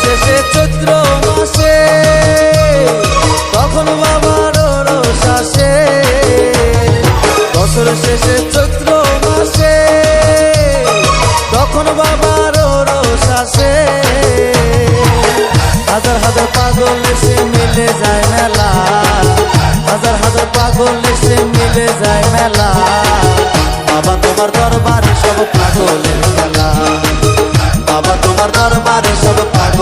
শেষে চৈত্র মাসে, তখন বাবার আসে। বছর শেষে চৈত্র মাসে, তখন বাবার আসে। হাজার হাজার পাগল এসে মিলে যায় মেলা। হাজার হাজার পাগল এসে মিলে যায় মেলা। বাবা, তোমার দরবারে সব পাগলের খেলা বাবা, তোমার দরবারে সব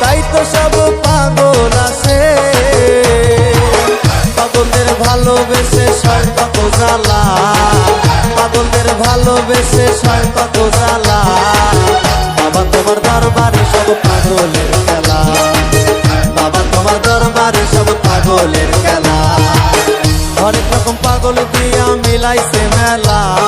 তাই তো সব পাগল আসে পাগলদের ভালোবেসে সয় জ্বালা। পাগলদের ভালোবেসে সয় জ্বালা। বাবা, তোমার দরবারে সব পাগলের খেলা। বাবা, তোমার দরবারে সব পাগলের খেলা। হরেক রকম পাগল দিয়া মিলাইছে মেলা।